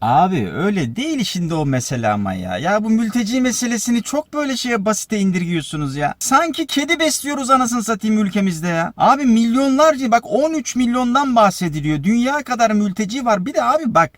Abi öyle değil şimdi o mesele ama ya. Ya bu mülteci meselesini çok böyle şeye basite indirgiyorsunuz ya. Sanki kedi besliyoruz anasını satayım ülkemizde ya. Abi milyonlarca bak 13 milyondan bahsediliyor. Dünya kadar mülteci var. Bir de abi bak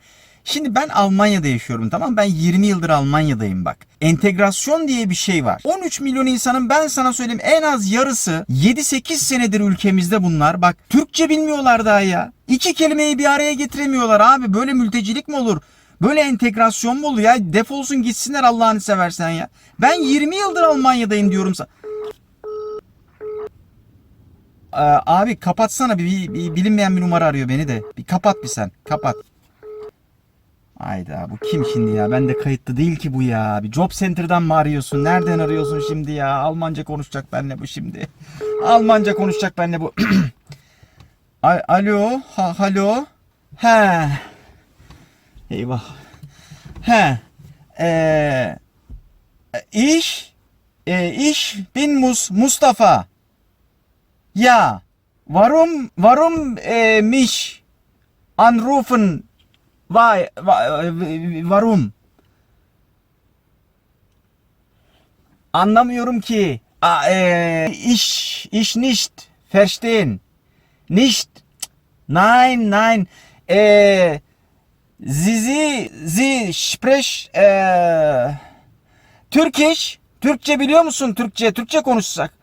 Şimdi ben Almanya'da yaşıyorum tamam Ben 20 yıldır Almanya'dayım bak. Entegrasyon diye bir şey var. 13 milyon insanın ben sana söyleyeyim en az yarısı 7-8 senedir ülkemizde bunlar. Bak Türkçe bilmiyorlar daha ya. İki kelimeyi bir araya getiremiyorlar abi. Böyle mültecilik mi olur? Böyle entegrasyon mu olur ya? Defolsun gitsinler Allah'ını seversen ya. Ben 20 yıldır Almanya'dayım diyorum sana. Ee, abi kapatsana bir, bir, bir bilinmeyen bir numara arıyor beni de. Bir kapat bir sen. Kapat. Hayda bu kim şimdi ya? Ben de kayıtlı değil ki bu ya. Bir job center'dan mı arıyorsun? Nereden arıyorsun şimdi ya? Almanca konuşacak benimle bu şimdi. Almanca konuşacak benimle bu. Alo, ha, halo. He. Eyvah. He. Ee, ich, e, ich bin Mus Mustafa. Ja. Warum, warum äh, mich anrufen? Why, warum? Anlamıyorum ki. A, äh, ich, ich nicht verstehen. Nicht. Nein, nein. Sie, Sie, Sie sprech äh, Türkisch. Türkçe biliyor musun? Türkçe, Türkçe konuşsak.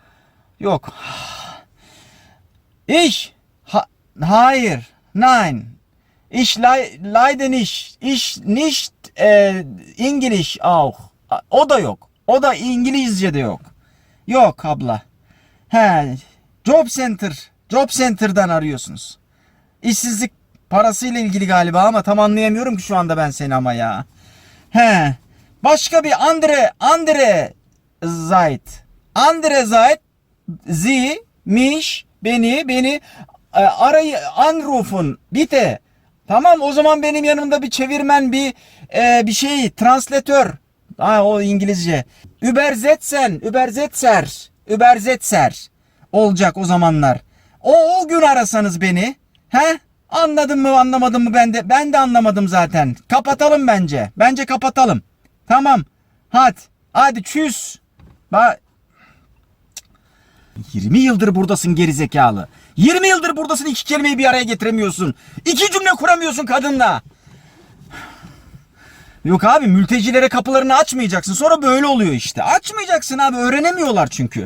Yok. Ich? Ha, hayır. Nein. Ich lei- leider nicht. Ich nicht äh, English auch. O da yok. O da İngilizce de yok. Yok abla. He. Job Center. Job Center'dan arıyorsunuz. İşsizlik parasıyla ilgili galiba ama tam anlayamıyorum ki şu anda ben seni ama ya. He. Başka bir Andre, Andre Zayt. Andre Zayt, Sie, mich, beni, beni e, arayı anrufen, bitte. Tamam o zaman benim yanımda bir çevirmen, bir e, bir şey, translatör. Ha o İngilizce. Übersetzen, Übersetzer, Übersetzer olacak o zamanlar. O, o gün arasanız beni. He? Anladın mı anlamadın mı ben de ben de anlamadım zaten. Kapatalım bence. Bence kapatalım. Tamam. Hadi. Hadi çüz. Ba 20 yıldır buradasın gerizekalı. 20 yıldır buradasın iki kelimeyi bir araya getiremiyorsun. İki cümle kuramıyorsun kadınla. Yok abi mültecilere kapılarını açmayacaksın. Sonra böyle oluyor işte. Açmayacaksın abi öğrenemiyorlar çünkü.